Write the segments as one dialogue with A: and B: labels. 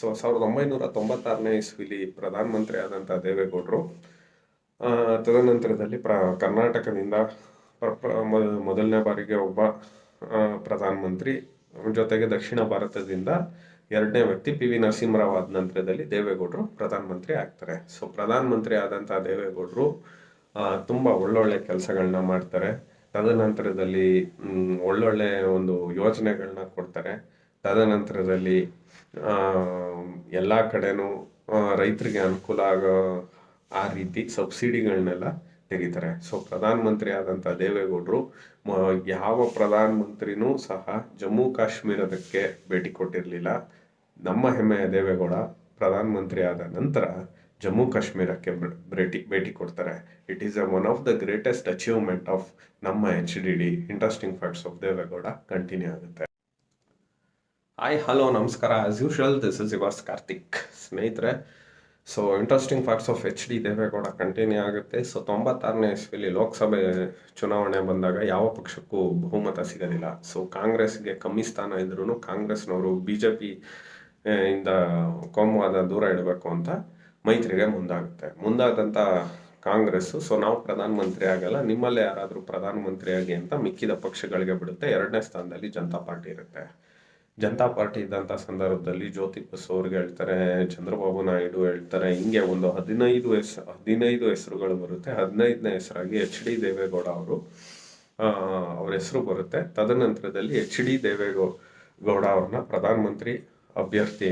A: So ಸಾವಿರದ ಒಂಬೈನೂರ ತೊಂಬತ್ತಾರನೇ ಇಸ್ವಿಲಿ ಪ್ರಧಾನಮಂತ್ರಿ ಆದಂಥ ದೇವೇಗೌಡರು ತದನಂತರದಲ್ಲಿ ಪ್ರ, ಕರ್ನಾಟಕದಿಂದ ಮೊದಲನೇ ಬಾರಿಗೆ ಒಬ್ಬ ಪ್ರಧಾನ ಪ್ರಧಾನಮಂತ್ರಿ, ಜೊತೆಗೆ ದಕ್ಷಿಣ ಭಾರತದಿಂದ ಎರಡನೇ ವ್ಯಕ್ತಿ ಪಿ ವಿ ನರಸಿಂಹರಾವ್ ಆದ ನಂತರದಲ್ಲಿ ದೇವೇಗೌಡರು ಪ್ರಧಾನಮಂತ್ರಿ ಆಗ್ತಾರೆ. ಸೊ ಪ್ರಧಾನಮಂತ್ರಿ ಆದಂಥ ದೇವೇಗೌಡರು ತುಂಬ ಒಳ್ಳೊಳ್ಳೆ ಕೆಲಸಗಳನ್ನ ಮಾಡ್ತಾರೆ. ತದನಂತರದಲ್ಲಿ ಒಳ್ಳೊಳ್ಳೆ ಒಂದು ಯೋಜನೆಗಳನ್ನ ಕೊಡ್ತಾರೆ. ತದನಂತರದಲ್ಲಿ ಎಲ್ಲ ಕಡೆನೂ ರೈತರಿಗೆ ಅನುಕೂಲ ಆಗೋ ಆ ರೀತಿ ಸಬ್ಸಿಡಿಗಳನ್ನೆಲ್ಲ ತೆಗಿತಾರೆ. ಸೊ ಪ್ರಧಾನಮಂತ್ರಿ ಆದಂಥ ದೇವೇಗೌಡರು ಯಾವ ಯಾವ ಪ್ರಧಾನಮಂತ್ರಿನೂ ಸಹ ಜಮ್ಮು ಕಾಶ್ಮೀರದಕ್ಕೆ ಭೇಟಿ ಕೊಟ್ಟಿರಲಿಲ್ಲ. ನಮ್ಮ ಹೆಮ್ಮೆಯ ದೇವೇಗೌಡ ಪ್ರಧಾನಮಂತ್ರಿ ಆದ ನಂತರ ಜಮ್ಮು ಕಾಶ್ಮೀರಕ್ಕೆ ಭೇಟಿ ಭೇಟಿ ಕೊಡ್ತಾರೆ. It is a one of the greatest achievement of ನಮ್ಮ H D D interesting facts of Deve Gowda continue ಆಗುತ್ತೆ. ಹಾಯ್ ಹಲೋ ನಮಸ್ಕಾರ. As usual this is yours Karthik ಸ್ನೇಹಿತರೆ so interesting facts of H D Deve Gowda continue ಆಗುತ್ತೆ. So ತೊಂಬತ್ತಾರನೇ ಇಸ್ವಿಲಿ ಲೋಕಸಭೆ ಚುನಾವಣೆ ಬಂದಾಗ ಯಾವ ಪಕ್ಷಕ್ಕೂ ಬಹುಮತ ಸಿಗಲಿಲ್ಲ. ಸೊ ಕಾಂಗ್ರೆಸ್ಗೆ ಕಮ್ಮಿ ಸ್ಥಾನ ಇದ್ರೂ ಕಾಂಗ್ರೆಸ್ನವರು ಬಿ ಜೆ ಪಿ ಇಂದ ಕೋಮುವಾದ ದೂರ ಇಡಬೇಕು ಅಂತ ಮೈತ್ರಿಗೆ ಮುಂದಾಗುತ್ತೆ. ಮುಂದಾದಂಥ ಕಾಂಗ್ರೆಸ್ಸು ಸೊ ನಾವು ಪ್ರಧಾನಮಂತ್ರಿ ಆಗಲ್ಲ, ನಿಮ್ಮಲ್ಲೇ ಯಾರಾದರೂ ಪ್ರಧಾನಮಂತ್ರಿ ಆಗಿ ಅಂತ ಮಿಕ್ಕಿದ ಪಕ್ಷಗಳಿಗೆ ಬಿಡುತ್ತೆ. ಎರಡನೇ ಸ್ಥಾನದಲ್ಲಿ ಜನತಾ ಪಾರ್ಟಿ ಇರುತ್ತೆ. ಜನತಾ ಪಾರ್ಟಿ ಇದ್ದಂಥ ಸಂದರ್ಭದಲ್ಲಿ ಜ್ಯೋತಿ ಬಸು ಅವ್ರಿಗೆ ಹೇಳ್ತಾರೆ, ಚಂದ್ರಬಾಬು ನಾಯ್ಡು ಹೇಳ್ತಾರೆ, ಹಿಂಗೆ ಒಂದು ಹದಿನೈದು ಹೆಸರು ಹದಿನೈದು ಹೆಸರುಗಳು ಬರುತ್ತೆ. ಹದಿನೈದನೇ ಹೆಸರಾಗಿ ಎಚ್ ಡಿ ದೇವೇಗೌಡ ಅವರು ಅವ್ರ ಹೆಸರು ಬರುತ್ತೆ. ತದನಂತರದಲ್ಲಿ ಎಚ್ ಡಿ ದೇವೇಗೌ, ಗೌಡ ಅವ್ರನ್ನ ಪ್ರಧಾನಮಂತ್ರಿ ಅಭ್ಯರ್ಥಿ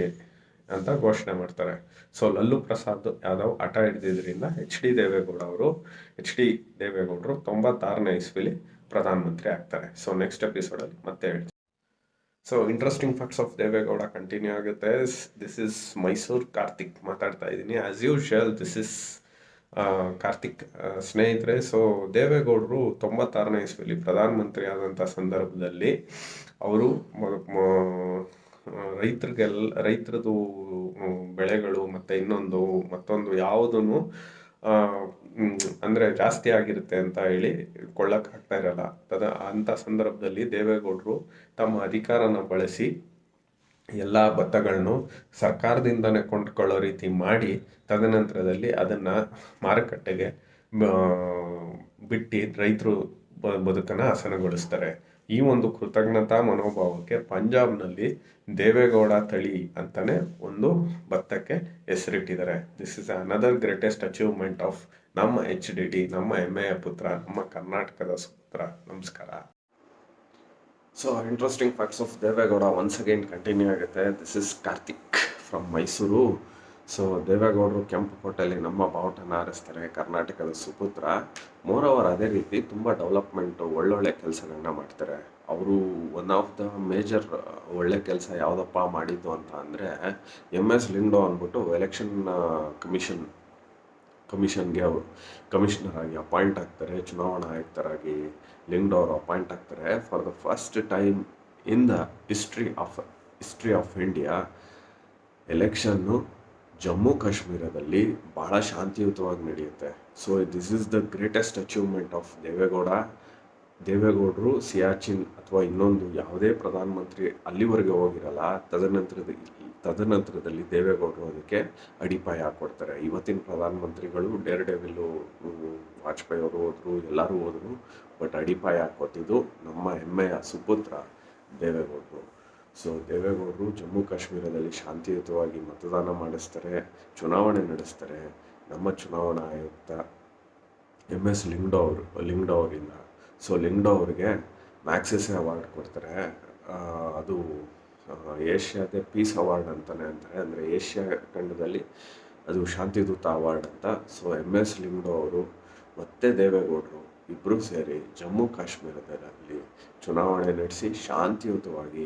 A: ಅಂತ ಘೋಷಣೆ ಮಾಡ್ತಾರೆ. ಸೊ, ಲಲ್ಲು ಪ್ರಸಾದ್ ಯಾದವ್ ಹಠ ಹಿಡಿದಿದ್ರಿಂದ ಎಚ್ ಡಿ ದೇವೇಗೌಡ ಅವರು, ಎಚ್ ಡಿ ದೇವೇಗೌಡರು ತೊಂಬತ್ತಾರನೇ ಇಸ್ವಿಲಿ ಪ್ರಧಾನಮಂತ್ರಿ ಆಗ್ತಾರೆ. ಸೊ ನೆಕ್ಸ್ಟ್ ಎಪಿಸೋಡಲ್ಲಿ ಮತ್ತೆ ಹೇಳ್ತೀನಿ. So interesting facts of Deve Gowda continue ಆಗುತ್ತೆ ದಿಸ್ ಇಸ್ ಮೈಸೂರು ಕಾರ್ತಿಕ್ ಮಾತಾಡ್ತಾ ಇದ್ದೀನಿ as usual this is Karthik ಸ್ನೇಹಿತರೆ ಸೊ ದೇವೇಗೌಡರು ತೊಂಬತ್ತಾರನೇ ಇಸ್ವಿಲಿ ಪ್ರಧಾನಮಂತ್ರಿ ಆದಂಥ ಸಂದರ್ಭದಲ್ಲಿ ಅವರು ರೈತರಿಗೆಲ್ಲ ರೈತರದು ಬೆಳೆಗಳು ಮತ್ತು ಇನ್ನೊಂದು, ಮತ್ತೊಂದು ಯಾವುದನ್ನು ಅಂದರೆ ಜಾಸ್ತಿ ಆಗಿರುತ್ತೆ ಅಂತ ಹೇಳಿ ಕೊಳ್ಳಕ್ಕಾಗ್ತಾ ಇರಲ್ಲ. ತದ ಅಂಥ ಸಂದರ್ಭದಲ್ಲಿ ದೇವೇಗೌಡರು ತಮ್ಮ ಅಧಿಕಾರನ ಬಳಸಿ ಎಲ್ಲ ಭತ್ತಗಳನ್ನು ಸರ್ಕಾರದಿಂದನೇ ಕೊಂಡ್ಕೊಳ್ಳೋ ರೀತಿ ಮಾಡಿ ತದನಂತರದಲ್ಲಿ ಅದನ್ನು ಮಾರುಕಟ್ಟೆಗೆ ಬಿಟ್ಟು ರೈತರು ಬದುಕನ್ನು ಹಸನಗೊಳಿಸ್ತಾರೆ ಈ ಒಂದು ಕೃತಜ್ಞತಾ ಮನೋಭಾವಕ್ಕೆ ಪಂಜಾಬ್ನಲ್ಲಿ ದೇವೇಗೌಡ ತಳಿ ಅಂತಲೇ ಒಂದು ಭತ್ತಕ್ಕೆ ಹೆಸರಿಟ್ಟಿದ್ದಾರೆ. This is another greatest achievement of ನಮ್ಮ ಎಚ್ ಡಿ ಡಿ ನಮ್ಮ ಹೆಮ್ಮೆಯ ಪುತ್ರ, ನಮ್ಮ ಕರ್ನಾಟಕದ ಸುಪುತ್ರ ನಮಸ್ಕಾರ. So interesting facts of Deve Gowda once again continue ಆಗುತ್ತೆ. This is Karthik from Mysuru so ದೇವೇಗೌಡರು ಕೆಂಪು ಕೋಟೆಯಲ್ಲಿ ನಮ್ಮ ಬಾವುಟನ ಆರಿಸ್ತಾರೆ, ಕರ್ನಾಟಕದ ಸುಪುತ್ರ. ಮೋರವರ್ ಅದೇ ರೀತಿ ತುಂಬ ಡೆವಲಪ್ಮೆಂಟು ಒಳ್ಳೊಳ್ಳೆ ಕೆಲಸಗಳನ್ನ ಮಾಡ್ತಾರೆ. ಅವರು ಒನ್ ಆಫ್ ದ ಮೇಜರ್ ಒಳ್ಳೆ ಕೆಲಸ ಯಾವುದಪ್ಪ ಮಾಡಿದ್ದು ಅಂತ ಅಂದರೆ ಎಂ ಎಸ್ ಲಿಂಡೋ ಅಂದ್ಬಿಟ್ಟು ಎಲೆಕ್ಷನ್ ಕಮಿಷನ್ ಕಮಿಷನ್ಗೆ ಅವರು ಕಮಿಷನರ್ ಆಗಿ ಅಪಾಯಿಂಟ್ ಆಗ್ತಾರೆ, ಚುನಾವಣಾ ಆಯುಕ್ತರಾಗಿ ಲಿಂಗ್ಡೋ ಅವರು ಅಪಾಯಿಂಟ್ ಆಗ್ತಾರೆ. For the first time in the history of history of India election Jammu ಕಾಶ್ಮೀರದಲ್ಲಿ ಬಹಳ ಶಾಂತಿಯುತವಾಗಿ ನಡೆಯುತ್ತೆ. So this is the greatest achievement of Deve Gowda. ದೇವೇಗೌಡರು ಸಿಯಾಚಿನ್ ಅಥವಾ ಇನ್ನೊಂದು ಯಾವುದೇ ಪ್ರಧಾನಮಂತ್ರಿ ಅಲ್ಲಿವರೆಗೆ ಹೋಗಿರಲ್ಲ, ತದನಂತರದ ತದನಂತರದಲ್ಲಿ ದೇವೇಗೌಡರು ಅದಕ್ಕೆ ಅಡಿಪಾಯ ಹಾಕ್ಕೊಡ್ತಾರೆ ಇವತ್ತಿನ ಪ್ರಧಾನಮಂತ್ರಿಗಳು ಡೇರ್ ಡೆವಿಲು ವಾಜಪೇಯಿ ಅವರು ಹೋದರು, ಎಲ್ಲರೂ ಹೋದರು ಬಟ್ ಅಡಿಪಾಯ ಹಾಕೋತಿದ್ದು ನಮ್ಮ ಹೆಮ್ಮೆಯ ಸುಪುತ್ರ ದೇವೇಗೌಡರು. ಸೊ ದೇವೇಗೌಡರು ಜಮ್ಮು ಕಾಶ್ಮೀರದಲ್ಲಿ ಶಾಂತಿಯುತವಾಗಿ ಮತದಾನ ಮಾಡಿಸ್ತಾರೆ, ಚುನಾವಣೆ ನಡೆಸ್ತಾರೆ. ನಮ್ಮ ಚುನಾವಣಾ ಆಯುಕ್ತ ಎಂ ಎಸ್ ಲಿಂಗ್ಡೋ ಅವರು, ಲಿಂಗ್ಡೋ ಅವರಿಂದ. ಸೊ ಲಿಂಗ್ಡೋ ಅವರಿಗೆ ಮ್ಯಾಕ್ಸಿಸ್ ಅವಾರ್ಡ್ ಕೊಡ್ತಾರೆ. ಅದು ಏಷ್ಯಾದೇ ಪೀಸ್ ಅವಾರ್ಡ್ ಅಂತಾನೆ ಅಂತಾರೆ. ಅಂದರೆ ಏಷ್ಯಾ ಖಂಡದಲ್ಲಿ ಅದು ಶಾಂತಿದೂತ ಅವಾರ್ಡ್ ಅಂತ. ಸೊ ಎಂ ಎಸ್ ಲಿಂಗ್ಡೋ ಅವರು ಮತ್ತು ದೇವೇಗೌಡರು ಇಬ್ಬರೂ ಸೇರಿ ಜಮ್ಮು ಕಾಶ್ಮೀರದಲ್ಲಿ ಚುನಾವಣೆ ನಡೆಸಿ ಶಾಂತಿಯುತವಾಗಿ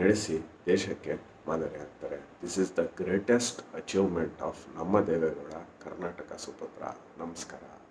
A: ನಡೆಸಿ ದೇಶಕ್ಕೆ ಮಾದರಿ ಆಗ್ತಾರೆ. This is the greatest achievement of ನಮ್ಮ ದೇವೇಗೌಡ, ಕರ್ನಾಟಕ ಸುಪುತ್ರ. ನಮಸ್ಕಾರ.